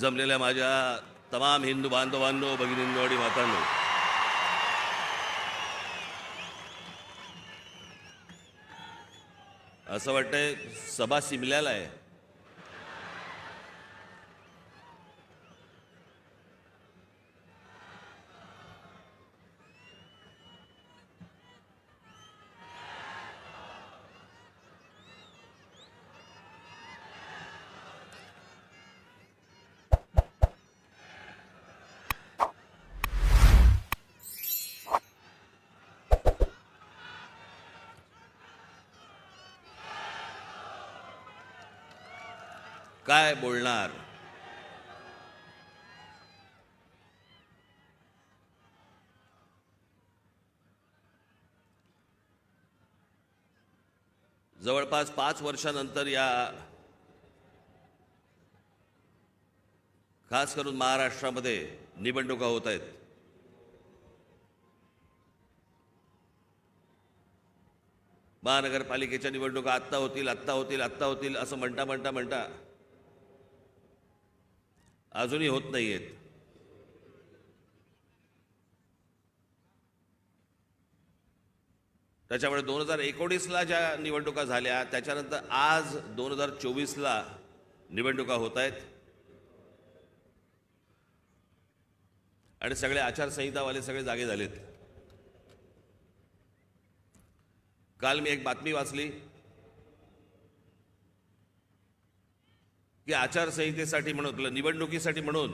जमलेल्या माझ्या तमाम हिंदू बांधवांनो भगिनींनो आणि मातांनो. असं वाटतंय सभा सिमल्याला आहे. काय बोलणार? जवळपास पाच वर्षानंतर या खास करून महाराष्ट्रामध्ये निवडणुका होत आहेत. महानगरपालिकेच्या निवडणुका आत्ता होतील आत्ता होतील आत्ता होतील असं म्हणता म्हणता म्हणता अजूनही होत नाही आहेत त्याच्यामुळे दोन हजार एकोणीसला ज्या निवडणुका झाल्या त्याच्यानंतर आज दोन हजार चोवीसला निवडणुका होत आहेत. आणि सगळे आचारसंहितावाले सगळे जागे झालेत. काल मी एक बातमी वाचली. की आचारसंहितेसाठी म्हणून आपलं निवडणुकीसाठी म्हणून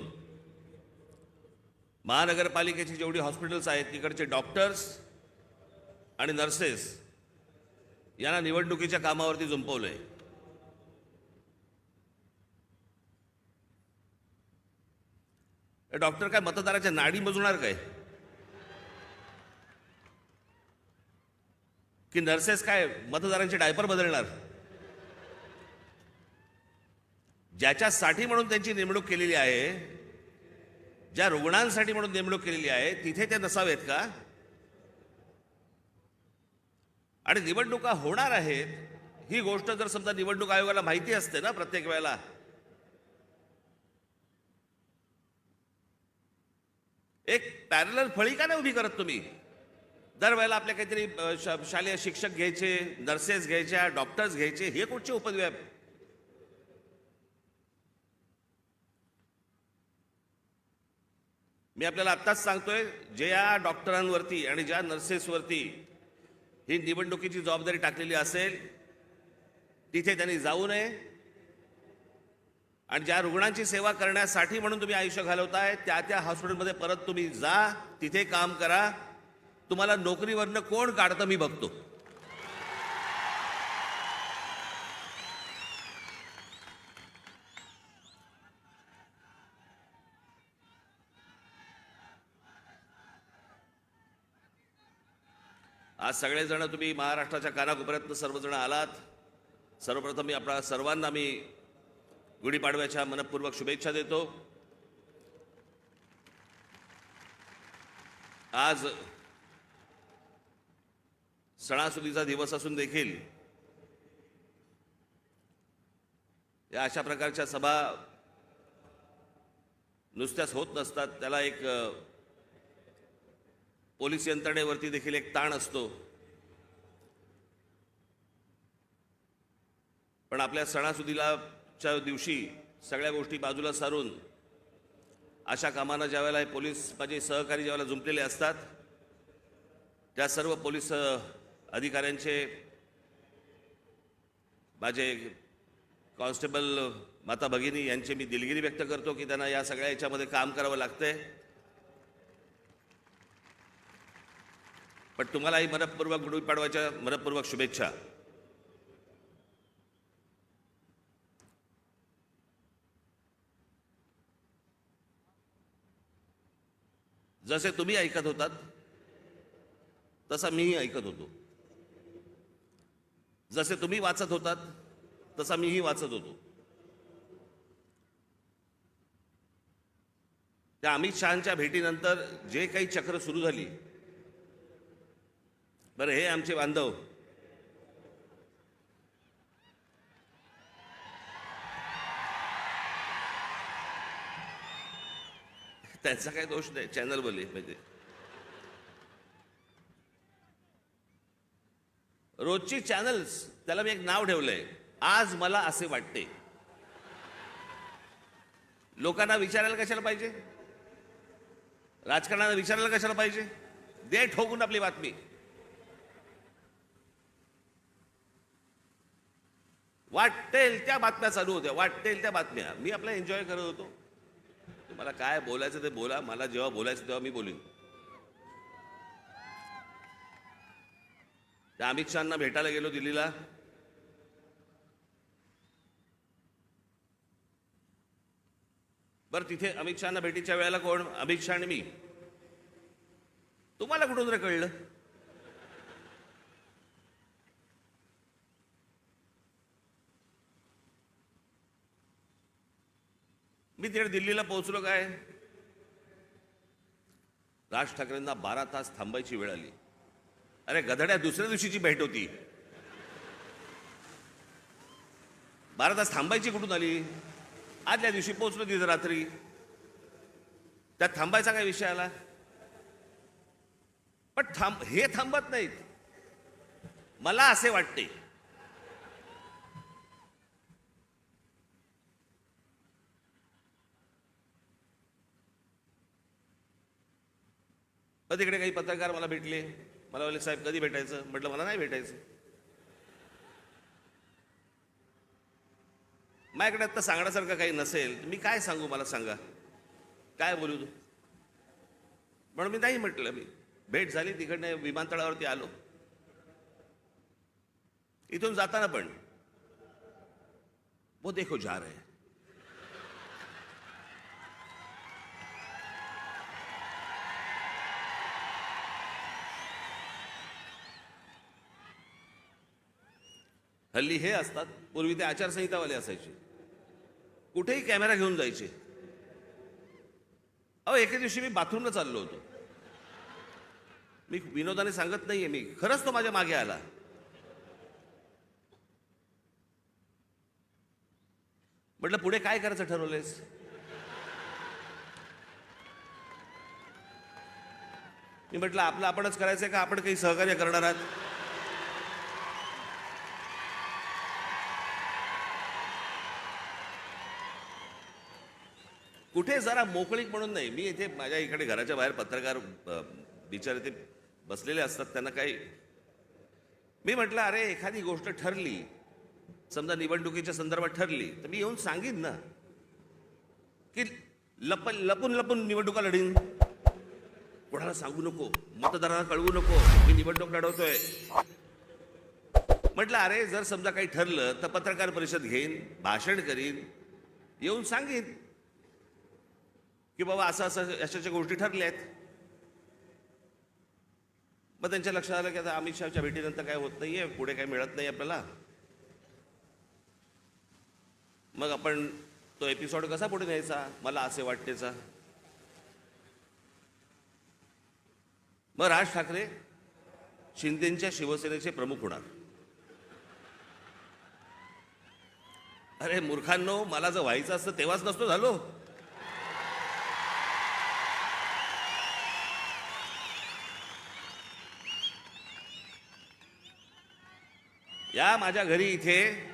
महानगरपालिकेची जेवढी हॉस्पिटल्स आहेत तिकडचे डॉक्टर्स आणि नर्सेस यांना निवडणुकीच्या कामावरती जुंपवलंय डॉक्टर काय मतदाराच्या नाडी मजणार काय? की नर्सेस काय मतदारांचे डायपर बदलणार? ज्याच्यासाठी म्हणून त्यांची नेमणूक केलेली आहे ज्या रुग्णांसाठी म्हणून नेमणूक केलेली आहे तिथे ते नसावेत का? आणि निवडणुका होणार आहेत ही गोष्ट जर समजा निवडणूक आयोगाला माहिती असते ना प्रत्येक वेळेला एक पॅरलर फळी का नाही उभी करत तुम्ही? दरवेळेला आपल्या काहीतरी शालेय शिक्षक घ्यायचे नर्सेस घ्यायच्या डॉक्टर्स घ्यायचे हे कुठचे उपद्व्याप? मी आपल्याला आत्ताच सांगतोय जे या डॉक्टरांवरती आणि ज्या नर्सेसवरती ही निवडणुकीची जबाबदारी टाकलेली असेल तिथे त्यांनी जाऊ नये. आणि ज्या रुग्णांची सेवा करण्यासाठी म्हणून तुम्ही आयुष्य घालवताय त्या त्या हॉस्पिटलमध्ये परत तुम्ही जा तिथे काम करा. तुम्हाला नोकरीवरनं कोण काढतं मी बघतो. आज सगळेजण तुम्ही महाराष्ट्राच्या कानाकोपऱ्यातनं सर्वजण आलात. सर्वप्रथम मी आपल्या सर्वांना मी गुढीपाडव्याच्या मनपूर्वक शुभेच्छा देतो. आज सणासुदीचा दिवस असून देखील या अशा प्रकारच्या सभा नुसत्याच होत नसतात. त्याला एक पोलीस यंत्रणेवरती देखील एक ताण असतो. पण आपल्या सणासुदीलाच्या दिवशी सगळ्या गोष्टी बाजूला सारून अशा कामांना ज्यावेळेला हे पोलीस माझे सहकारी ज्यावेळेला जुंपलेले असतात त्या सर्व पोलीस अधिकाऱ्यांचे माझे कॉन्स्टेबल माता भगिनी यांचे मी दिलगिरी व्यक्त करतो की त्यांना या सगळ्या याच्यामध्ये काम करावं लागतंय. पण तुम्हालाही मनपूर्वक गुढीपाडवाच्या मनपूर्वक शुभेच्छा. जसे तुम्ही ऐकत होतात तसा मीही ऐकत होतो. जसे तुम्ही वाचत होतात तसा मीही वाचत होतो. त्या अमित शहाच्या भेटीनंतर जे काही चक्र सुरू झाली बरं हे आमचे बांधव. त्यांचा काही दोष नाही चॅनल बोलले म्हणजे. रोजची चॅनल्स त्याला मी एक नाव ठेवलंय. आज मला असे वाटते. लोकांना विचारायला कशाला पाहिजे? राजकारणाला विचारायला कशाला पाहिजे? दे ठोकून आपली बातमी. वाटेल त्या बातम्या चालू होत्या वाटेल त्या बातम्या. मी आपला एन्जॉय करत होतो. तुम्हाला काय बोलायचं ते बोला मला जेव्हा बोलायचं तेव्हा मी बोलीन. त्या अमित शहाना भेटायला गेलो दिल्लीला. बरं तिथे अमित शहाना भेटीच्या वेळेला कोण? अमित शहा आणि मी. तुम्हाला कुठून रे कळलं? मी तिकडे दिल्लीला पोहोचलो काय? राज ठाकरेंना बारा तास थांबायची वेळ आली. अरे गधड्या दुसऱ्या दिवशीची भेट होती. बारा तास थांबायची कुठून आली? आदल्या दिवशी पोहोचलो तिथं रात्री. त्यात थांबायचा काय विषय आला? पण थांब हे थांबत नाहीत. मला असे वाटते मग तिकडे काही पत्रकार मला भेटले. मला बोलले साहेब कधी भेटायचं? म्हटलं मला नाही भेटायचं. माझ्याकडे आता सांगण्यासारखं काही नसेल. मी काय सांगू मला सांगा. काय बोलू तू? म्हणून मी नाही म्हटलं मी. भेट झाली तिकडनं विमानतळावरती आलो. इथून जाताना पण. वो देखो जा रहे हैं हल्ली हे असतात. पूर्वी ते आचारसंहितावाले असायचे. कुठेही कॅमेरा घेऊन जायचे. अहो एके दिवशी मी बाथरूमला चाललो होतो. मी विनोदाने सांगत नाहीये मी. खरंच तो माझ्या मागे आला. म्हटलं पुढे काय करायचं ठरवलेस मी म्हटलं आपलं आपणच करायचंय का? आपण काही सहकार्य करणार आहात? कुठे जरा मोकळीक म्हणून नाही. मी इथे माझ्या इकडे घराच्या बाहेर पत्रकार बिचारे ते बसलेले असतात त्यांना काही मी म्हटलं अरे एखादी गोष्ट ठरली समजा निवडणुकीच्या संदर्भात ठरली तर मी येऊन सांगीन ना की लप लपून लपून निवडणुका लढीन. कोणाला सांगू नको मतदारांना कळवू नको मी निवडणूक लढवतोय. म्हटलं अरे जर समजा काही ठरलं तर पत्रकार परिषद घेईन भाषण करीन येऊन सांगेन. की बाबा असं असं अशाच्या गोष्टी ठरल्या आहेत मग त्यांच्या लक्षात आलं की आता अमित शहाच्या भेटीनंतर काय होत नाहीये पुढे काय मिळत नाही आपल्याला. मग आपण तो एपिसोड कसा पुढे न्यायचा? मला असे वाटतेचा मग राज ठाकरे शिंदेच्या शिवसेनेचे प्रमुख होणार. अरे मूर्खांनो मला जर व्हायचं असतं तेव्हाच नसतो झालो. या माझ्या घरी इथे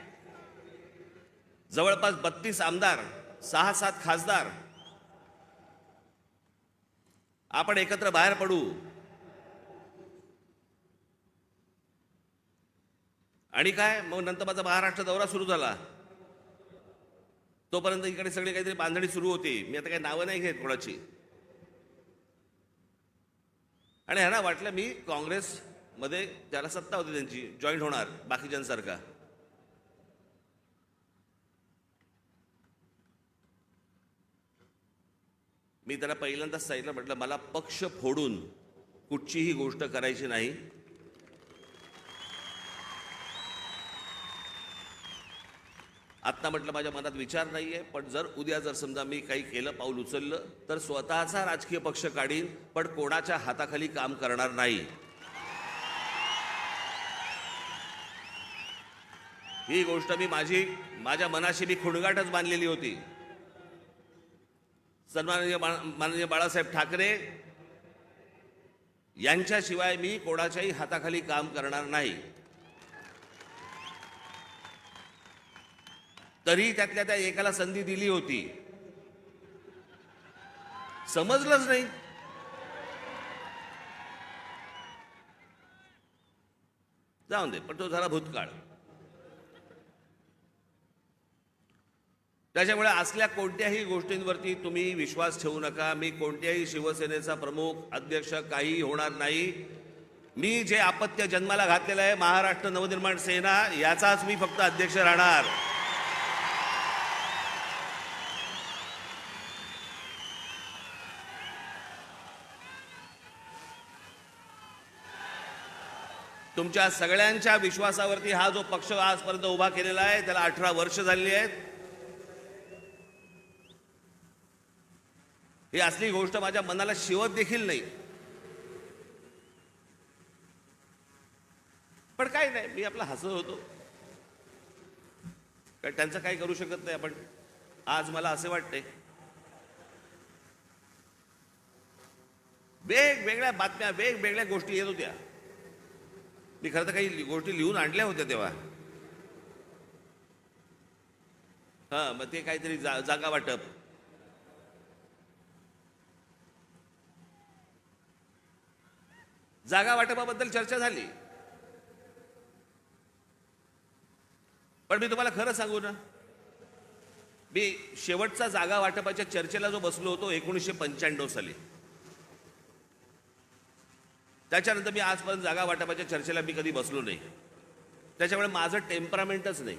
जवळपास बत्तीस आमदार सहा सात खासदार. आपण एकत्र बाहेर पडू. आणि काय? मग नंतर माझा महाराष्ट्र दौरा सुरू झाला. तोपर्यंत इकडे सगळी काहीतरी बांधणी सुरू होती. मी आता काही नावं नाही घेत कोणाची. आणि ह्यांना वाटलं मी काँग्रेस मध्ये ज्याला सत्ता होती त्यांची जॉईंट होणार बाकीच्यांसारखा. मी त्याला पहिल्यांदाच सांगितलं म्हटलं मला पक्ष फोडून कुठचीही गोष्ट करायची नाही. आत्ता म्हटलं माझ्या मनात विचार नाही आहे पण जर उद्या जर समजा मी काही केलं पाऊल उचललं तर स्वतःचा राजकीय पक्ष काढीन पण कोणाच्या हाताखाली काम करणार नाही. ही गोष्ट मी माझी माझ्या मनाशी मी खुणगाटच बांधलेली होती. सन्माननीय माननीय बाळासाहेब ठाकरे यांच्याशिवाय मी कोणाच्याही हाताखाली काम करणार नाही. तरी त्यातल्या त्या एकाला संधी दिली होती. समजलंच नाही. जाऊन दे पण तो झाला भूतकाळ. त्याच्यामुळे असल्या कोणत्याही गोष्टींवरती तुम्ही विश्वास ठेवू नका. मी कोणत्याही शिवसेनेचा प्रमुख अध्यक्ष काही होणार नाही. मी जे आपत्य जन्माला घातलेलं आहे महाराष्ट्र नवनिर्माण सेना याचाच मी फक्त अध्यक्ष राहणार. तुमच्या सगळ्यांच्या विश्वासावरती हा जो पक्ष आजपर्यंत उभा केलेला आहे त्याला अठरा वर्ष झालेली आहेत. ही असली गोष्ट माझ्या मनाला शिवत देखील नाही. पण काय नाही मी आपला हसत होतो. कारण त्यांचं काही करू शकत नाही आपण. आज मला असे वाटते वेगवेगळ्या बातम्या वेगवेगळ्या गोष्टी येत होत्या. मी खरं तर काही गोष्टी लिहून आणल्या होत्या तेव्हा. हा मग ते काहीतरी जा, जागा वाटप. जागा वाटपाबद्दल चर्चा झाली. पण मी तुम्हाला खरं सांगू ना मी शेवटचा जागा वाटपाच्या चर्चेला जो बसलो होतो एकोणीसशे पंच्याण्णव साली. त्याच्यानंतर मी आजपर्यंत जागा वाटपाच्या चर्चेला मी कधी बसलो नाही. त्याच्यामुळे माझं टेम्परामेंटच नाही.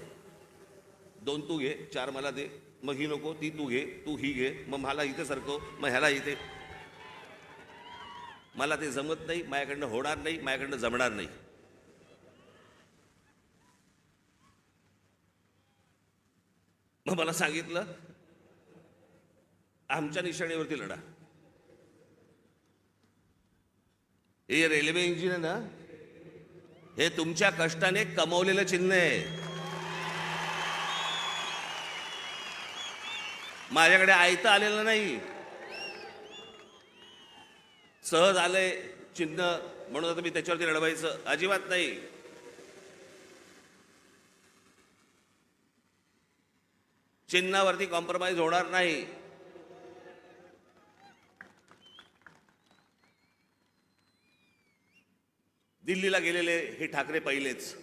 दोन तू घे चार मला दे मग ही नको ती तू घे तू ही घे मग मला इथे सरकव मग ह्याला इथे. मला ते जमत नाही माझ्याकडनं होणार नाही माझ्याकडनं जमणार नाही. मग मला सांगितलं आमच्या निशाणीवरती लढा. हे रेल्वे इंजिन आहे ना हे तुमच्या कष्टाने कमवलेलं चिन्ह आहे. माझ्याकडे आयतं आलेलं नाही. सहज आलंय चिन्ह म्हणून आता मी त्याच्यावरती लढवायचं अजिबात नाही. चिन्हावरती कॉम्प्रोमाइज होणार नाही. दिल्लीला गेलेले हे ठाकरे पहिलेच.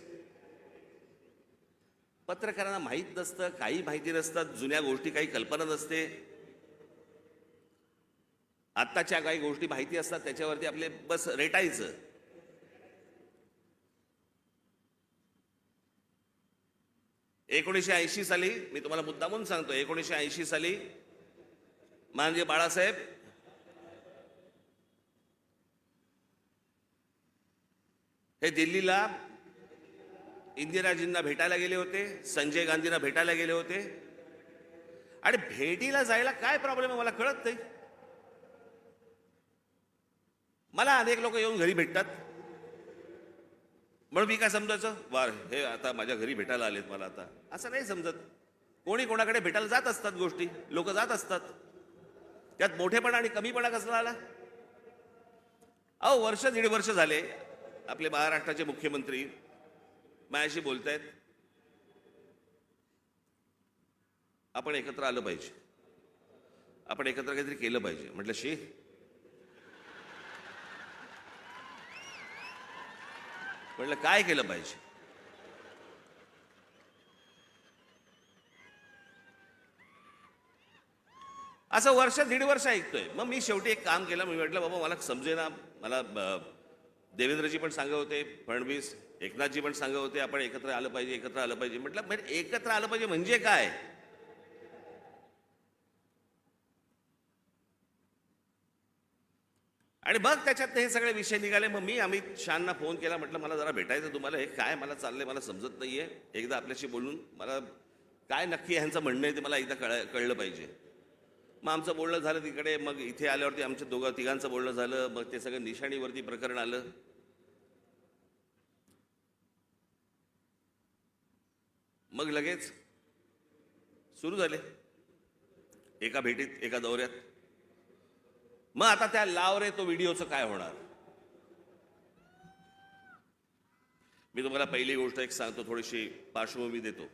पत्रकारांना माहीत नसतं काही माहिती नसतात जुन्या गोष्टी काही कल्पना नसते. आत्ताच्या काही गोष्टी माहिती असतात त्याच्यावरती आपले बस रेटायचं. एकोणीसशे ऐंशी साली मी तुम्हाला मुद्दामून सांगतो एकोणीसशे ऐंशी साली माननीय बाळासाहेब हे दिल्लीला इंदिराजींना भेटायला गेले होते संजय गांधींना भेटायला गेले होते. आणि भेटीला जायला काय प्रॉब्लेम आहे मला कळत नाही. मला अनेक लोक येऊन घरी भेटतात. म्हणून मी काय समजायचं? वार हे आता माझ्या घरी भेटायला आलेत मला आता. असं नाही समजत. कोणी कोणाकडे भेटायला जात असतात गोष्टी. लोक जात असतात. त्यात मोठेपणा आणि कमीपणा कसला आला? अहो वर्ष दीड वर्ष झाले आपले महाराष्ट्राचे मुख्यमंत्री माझ्याशी आहेत आपण एकत्र आलं पाहिजे. आपण एकत्र काहीतरी केलं पाहिजे. म्हटलं शी म्हटलं काय केलं पाहिजे? असं वर्ष दीड वर्ष ऐकतोय. मग मी शेवटी एक काम केलं मी म्हटलं बाबा मला समजेना मला देवेंद्रजी पण सांगत होते फडणवीस एकनाथजी पण सांगत होते आपण एकत्र आलं पाहिजे एकत्र आलं पाहिजे. म्हटलं म्हणजे एकत्र आलं पाहिजे म्हणजे काय? आणि मग त्याच्यात हे सगळे विषय निघाले. मग मी अमित शहाना फोन केला म्हटलं मला जरा भेटायचं तुम्हाला. हे काय मला चाललंय मला समजत नाही आहे एकदा आपल्याशी बोलून मला काय नक्की ह्यांचं म्हणणं आहे ते मला एकदा कळ कळलं पाहिजे. मग आमचं बोलणं झालं तिकडे मग इथे आल्यावरती आमच्या दोघं तिघांचं बोलणं झालं. मग ते सगळं निशाणीवरती प्रकरण आलं. मग लगेच सुरू झाले. एका भेटीत एका दौऱ्यात. मग आता त्या लाव रे तो व्हिडिओचं काय होणार? मी तुम्हाला पहिली गोष्ट एक सांगतो थोडीशी पार्श्वभूमी देतो.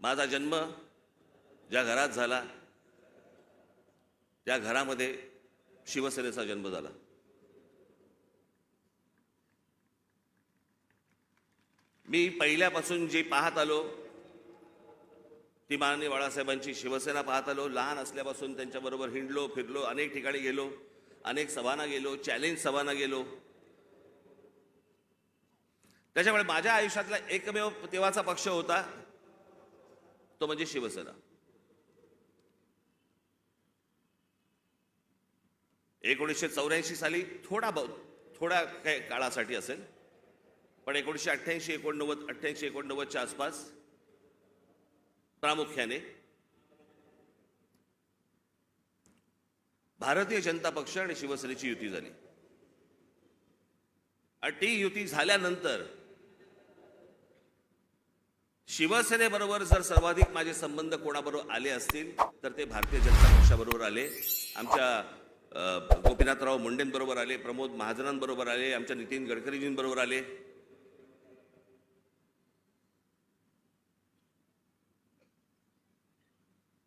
माझा जन्म ज्या घरात झाला त्या घरामध्ये शिवसेनेचा जन्म झाला. मी पहिल्यापासून जे पाहत आलो ती माननीय बाळासाहेबांची शिवसेना पाहत आलो लहान असल्यापासून त्यांच्याबरोबर हिंडलो फिरलो अनेक ठिकाणी गेलो अनेक सभांना गेलो चॅलेंज सभांना गेलो. त्याच्यामुळे माझ्या आयुष्यातला एकमेव तेव्हाचा पक्ष होता तो म्हणजे शिवसेना. एकोणीसशे चौऱ्याऐंशी साली थोडा बहुत थोड्या काही काळासाठी असेल पण एकोणीसशे अठ्ठ्याऐंशी एकोणनव्वद अठ्ठ्याऐंशी एकोणनव्वदच्या आसपास प्रामुख्याने भारतीय जनता पक्ष आणि शिवसेनेची युती झाली. आणि ती युती झाल्यानंतर शिवसेनेबरोबर जर सर्वाधिक माझे संबंध कोणाबरोबर आले असतील तर ते भारतीय जनता पक्षाबरोबर आले आमच्या गोपीनाथराव मुंडेंबरोबर आले प्रमोद महाजनांबरोबर आले आमच्या नितीन गडकरीजींबरोबर आले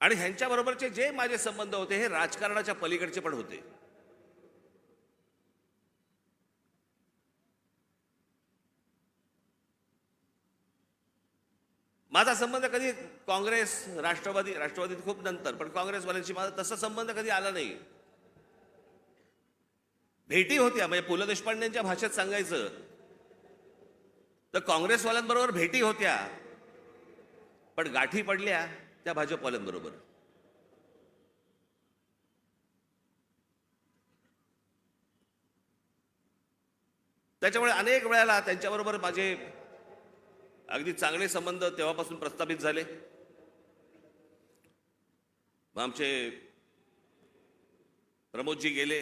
आणि ह्यांच्याबरोबरचे जे माझे संबंध होते हे राजकारणाच्या पलीकडचे पण होते. माझा संबंध कधी काँग्रेस राष्ट्रवादी राष्ट्रवादीत खूप नंतर पण काँग्रेसवाल्यांशी माझा तसा संबंध कधी आला नाही. भेटी होत्या म्हणजे पु ल देशपांडेंच्या भाषेत सांगायचं. तर काँग्रेसवाल्यांबरोबर भेटी होत्या. पण गाठी पडल्या. त्या भाजपवाल्यांबरोबर. त्याच्यामुळे अनेक वेळाला त्यांच्याबरोबर माझे अगदी चांगले संबंध तेव्हापासून प्रस्थापित झाले. मग आमचे प्रमोदजी गेले.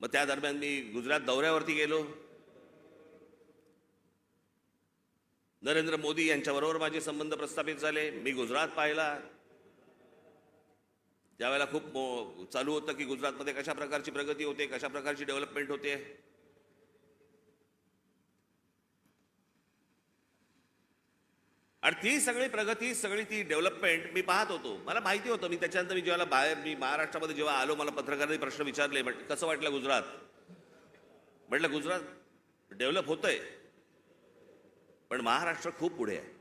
मग त्या दरम्यान मी गुजरात दौऱ्यावरती गेलो. नरेंद्र मोदी यांच्याबरोबर माझे संबंध प्रस्थापित झाले. मी गुजरात पाहिला. त्यावेळेला खूप चालू होतं की गुजरातमध्ये कशा प्रकारची प्रगती होते कशा प्रकारची डेव्हलपमेंट होते. आणि ती सगळी प्रगती सगळी ती डेव्हलपमेंट मी पाहत होतो. मला माहिती होतं मी त्याच्यानंतर मी जेव्हा बाहेर मी महाराष्ट्रामध्ये जेव्हा आलो मला पत्रकारांनी प्रश्न विचारले म्हट कसं वाटलं गुजरात? म्हटलं गुजरात डेव्हलप होतंय. पण महाराष्ट्र खूप पुढे आहे.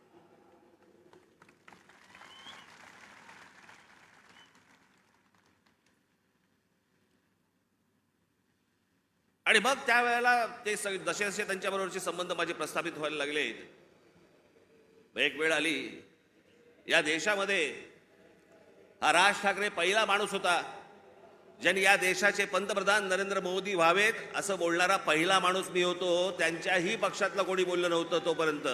आणि मग त्यावेळेला ते सगळे जसे जसे त्यांच्याबरोबरचे संबंध माझे प्रस्थापित व्हायला लागले. एक वेळ आली. या देशामध्ये हा राज ठाकरे पहिला माणूस होता. ज्यांनी या देशाचे पंतप्रधान नरेंद्र मोदी व्हावेत असं बोलणारा पहिला माणूस मी होतो त्यांच्याही पक्षातलं कोणी बोललं नव्हतं तोपर्यंत.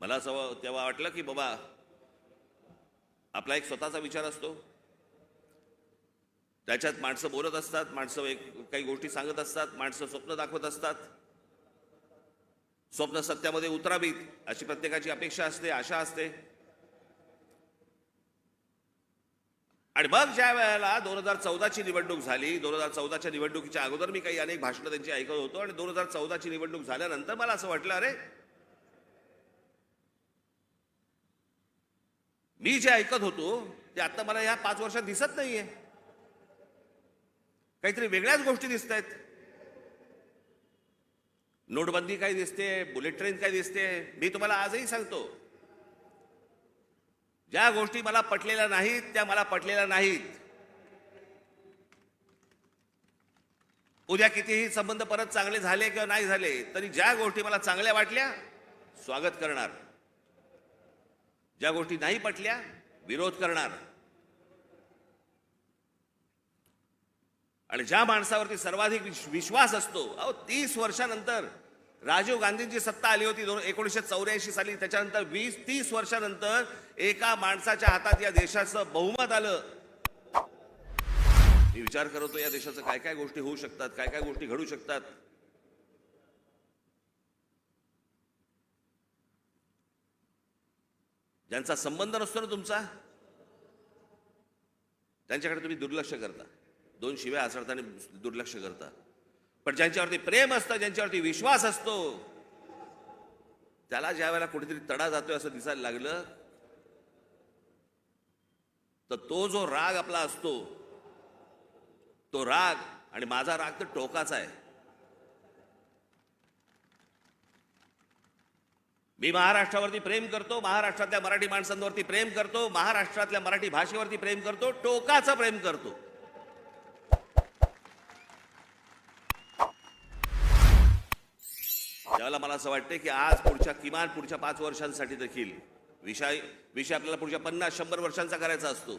मला असं तेव्हा वाटलं की बाबा आपला एक स्वतःचा विचार असतो. त्याच्यात माणसं बोलत असतात माणसं एक काही गोष्टी सांगत असतात माणसं स्वप्न दाखवत असतात. स्वप्न सत्यामध्ये उतरावीत अशी प्रत्येकाची अपेक्षा असते आशा असते. आणि मग ज्या वेळेला दोन हजार चौदाची निवडणूक झाली दोन हजार चौदाच्या निवडणुकीच्या अगोदर मी काही अनेक भाषणं त्यांची ऐकत होतो आणि दोन हजार चौदाची निवडणूक झाल्यानंतर मला असं वाटलं अरे मी जे ऐकत होतो ते आता मला या पाच वर्षात दिसत नाहीये. काहीतरी वेगळ्याच गोष्टी दिसत आहेत नोटबंदी काय दिसते बुलेट ट्रेन काय दिसते. मी तुम्हाला आजही सांगतो ज्या गोष्टी मला पटलेल्या नाहीत त्या मला पटलेल्या नाहीत. उद्या कितीही संबंध परत चांगले झाले किंवा नाही झाले तरी ज्या गोष्टी मला चांगल्या वाटल्या स्वागत करणार. ज्या गोष्टी नाही पटल्या विरोध करणार. आणि ज्या माणसावरती सर्वाधिक विश्वास असतो अहो तीस वर्षानंतर राजीव गांधींची सत्ता आली होती दोन एकोणीसशे चौऱ्याऐंशी साली. त्याच्यानंतर वीस तीस वर्षानंतर एका माणसाच्या हातात या देशाचं बहुमत आलं. मी विचार करतो या देशाचं काय काय गोष्टी होऊ शकतात काय काय गोष्टी घडू शकतात? ज्यांचा संबंध नसतो ना तुमचा त्यांच्याकडे तुम्ही दुर्लक्ष करता. दोन शिव्या हसडताना दुर्लक्ष करता. पण ज्यांच्यावरती प्रेम असतं ज्यांच्यावरती विश्वास असतो त्याला ज्या वेळेला कुठेतरी तडा जातोय असं दिसायला लागलं तर तो जो राग आपला असतो तो राग आणि माझा राग तर टोकाचा आहे. मी महाराष्ट्रावरती प्रेम करतो महाराष्ट्रातल्या मराठी माणसांवरती प्रेम करतो महाराष्ट्रातल्या मराठी भाषेवरती प्रेम करतो टोकाचं प्रेम करतो. त्यावेळेला मला असं वाटतं की आज पुढच्या किमान पुढच्या पाच वर्षांसाठी देखील विषय विषय आपल्याला पुढच्या पन्नास शंभर वर्षांचा करायचा असतो.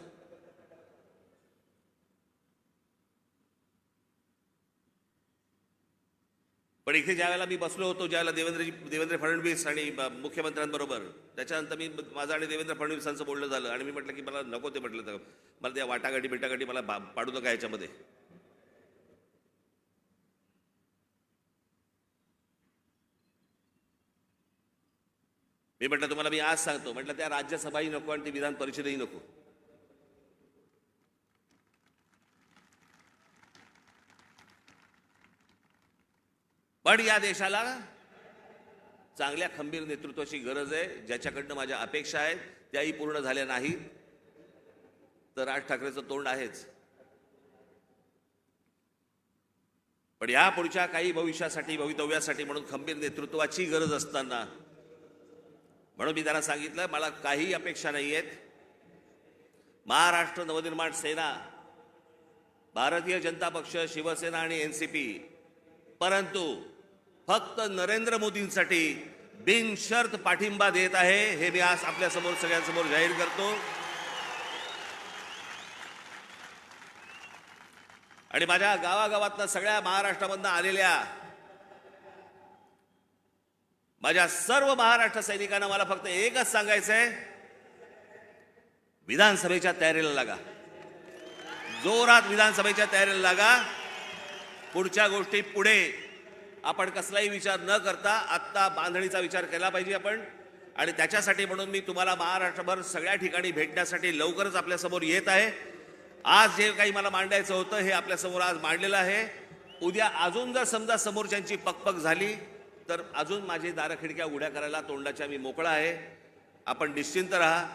पण इथे ज्या वेळेला मी बसलो होतो ज्यावेळेला देवेंद्रजी देवेंद्र फडणवीस आणि मुख्यमंत्र्यांबरोबर त्याच्यानंतर मी माझं आणि देवेंद्र फडणवीसांचं बोलणं झालं आणि मी म्हटलं की मला नको ते म्हटलं तर मला त्या वाटाघाटी बिटाघाटी मला पाडू नका याच्यामध्ये. मी म्हटलं तुम्हाला मी आज सांगतो. म्हटलं त्या राज्यसभाही नको आणि ती विधान परिषदही नको. पण या देशाला चांगल्या खंबीर नेतृत्वाची गरज आहे. ज्याच्याकडनं माझ्या अपेक्षा आहेत त्याही पूर्ण झाल्या नाही. तर राज ठाकरेचं तोंड आहेच. पण या पुढच्या काही भविष्यासाठी भवितव्यासाठी म्हणून खंबीर नेतृत्वाची गरज असताना म्हणून मी त्यांना सांगितलं मला काही अपेक्षा नाही आहेत महाराष्ट्र नवनिर्माण सेना भारतीय जनता पक्ष शिवसेना आणि एन सी पी परंतु फक्त नरेंद्र मोदींसाठी बिनशर्त पाठिंबा देत आहे हे मी आज आपल्यासमोर सगळ्यांसमोर जाहीर करतो. आणि माझ्या गावागावातनं सगळ्या महाराष्ट्रामधनं आलेल्या माझ्या सर्व महाराष्ट्र सैनिकांना मला फक्त एकच सांगायचं आहे विधानसभेच्या तयारीला लागा. जोरात विधानसभेच्या तयारीला लागा. पुढच्या गोष्टी पुढे. आपण कसलाही विचार न करता आत्ता बांधणीचा विचार केला पाहिजे आपण. आणि त्याच्यासाठी म्हणून मी तुम्हाला महाराष्ट्रभर सगळ्या ठिकाणी भेटण्यासाठी लवकरच आपल्यासमोर येत आहे. आज जे काही मला मांडायचं होतं हे आपल्यासमोर आज मांडलेलं आहे. उद्या अजून जर समजा समोरच्यांची पकपक झाली तर अजून माझी दारखिडक्या उड्या करायला तोंडाच्या मी मोकळा आहे. आपण निश्चिंत राहा.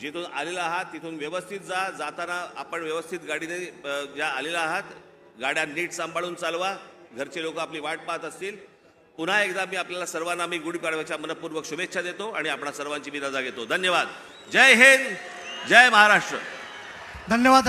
जिथून आलेला आहात तिथून व्यवस्थित जा. जाताना आपण व्यवस्थित गाडीने ज्या आलेला आहात गाड्या नीट सांभाळून चालवा. घरचे लोक आपली वाट पाहत असतील. पुन्हा एकदा मी आपल्याला सर्वांना मी गुढीपाडव्याच्या मनपूर्वक शुभेच्छा देतो आणि आपणा सर्वांची मी रजा घेतो. धन्यवाद. जय हिंद जय महाराष्ट्र. धन्यवाद.